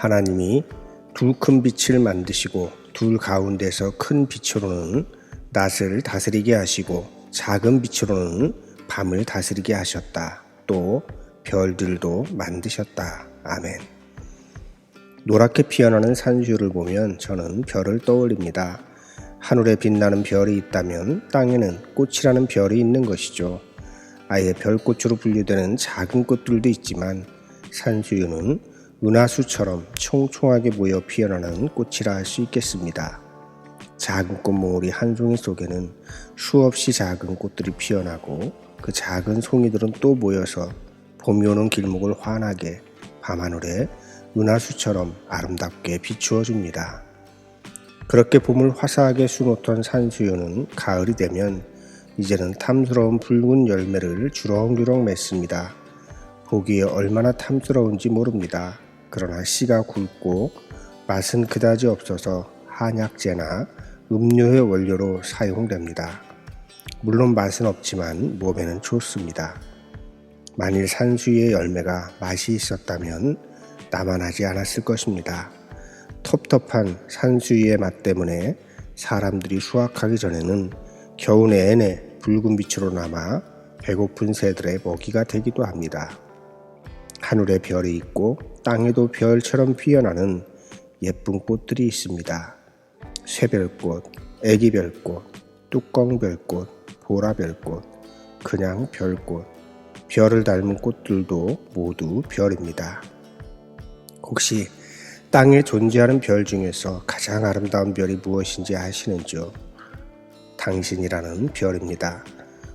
하나님이 두큰 빛을 만드시고 둘 가운데서 큰 빛으로는 낮을 다스리게 하시고 작은 빛으로는 밤을 다스리게 하셨다. 또 별들도 만드셨다. 아멘. 노랗게 피어나는 산수유를 보면 저는 별을 떠올립니다. 하늘에 빛나는 별이 있다면 땅에는 꽃이라는 별이 있는 것이죠. 아예 별꽃으로 분류되는 작은 꽃들도 있지만 산수유는 은하수처럼 총총하게 모여 피어나는 꽃이라 할 수 있겠습니다. 작은 꽃몽우리 한 송이 속에는 수없이 작은 꽃들이 피어나고 그 작은 송이들은 또 모여서 봄이 오는 길목을 환하게 밤하늘에 은하수처럼 아름답게 비추어 줍니다. 그렇게 봄을 화사하게 수놓던 산수유는 가을이 되면 이제는 탐스러운 붉은 열매를 주렁주렁 맺습니다. 보기에 얼마나 탐스러운지 모릅니다. 그러나 씨가 굵고 맛은 그다지 없어서 한약재나 음료의 원료로 사용됩니다. 물론 맛은 없지만 몸에는 좋습니다. 만일 산수유의 열매가 맛이 있었다면 하지 않았을 것입니다. 텁텁한 산수유의 맛 때문에 사람들이 수확하기 전에는 겨우 내내 붉은 빛으로 남아 배고픈 새들의 먹이가 되기도 합니다. 하늘에 별이 있고 땅에도 별처럼 피어나는 예쁜 꽃들이 있습니다. 쇠별꽃, 애기별꽃, 뚜껑별꽃, 보라별꽃, 그냥 별꽃, 별을 닮은 꽃들도 모두 별입니다. 혹시 땅에 존재하는 별 중에서 가장 아름다운 별이 무엇인지 아시는지요? 당신이라는 별입니다.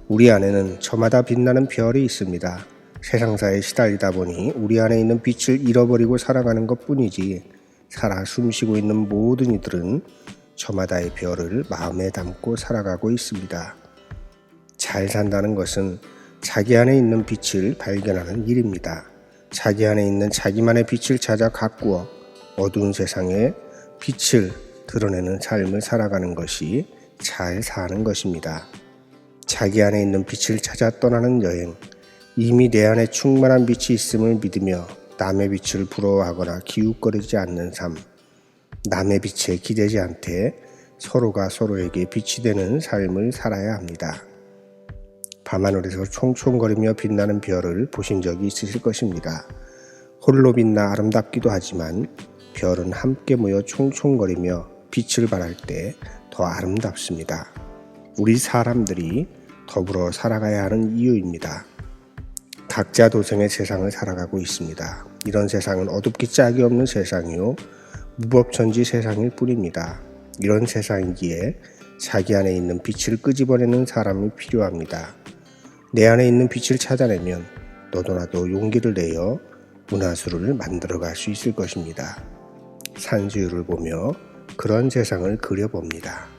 우리 안에는 저마다 빛나는 별이 있습니다. 세상사에 시달리다 보니 우리 안에 있는 빛을 잃어버리고 살아가는 것 뿐이지 살아 숨쉬고 있는 모든 이들은 저마다의 별을 마음에 담고 살아가고 있습니다. 잘 산다는 것은 자기 안에 있는 빛을 발견하는 일입니다. 자기 안에 있는 자기만의 빛을 찾아 가꾸어 어두운 세상에 빛을 드러내는 삶을 살아가는 것이 잘 사는 것입니다. 자기 안에 있는 빛을 찾아 떠나는 여행, 이미 내 안에 충만한 빛이 있음을 믿으며 남의 빛을 부러워하거나 기웃거리지 않는 삶, 남의 빛에 기대지 않되 서로가 서로에게 빛이 되는 삶을 살아야 합니다. 밤하늘에서 총총거리며 빛나는 별을 보신 적이 있으실 것입니다. 홀로 빛나 아름답기도 하지만 별은 함께 모여 총총거리며 빛을 발할 때 더 아름답습니다. 우리 사람들이 더불어 살아가야 하는 이유입니다. 각자 도생의 세상을 살아가고 있습니다. 이런 세상은 어둡기 짝이 없는 세상이요. 무법천지 세상일 뿐입니다. 이런 세상이기에 자기 안에 있는 빛을 끄집어내는 사람이 필요합니다. 내 안에 있는 빛을 찾아내면 너도 나도 용기를 내어 문화수를 만들어갈 수 있을 것입니다. 산수유를 보며 그런 세상을 그려봅니다.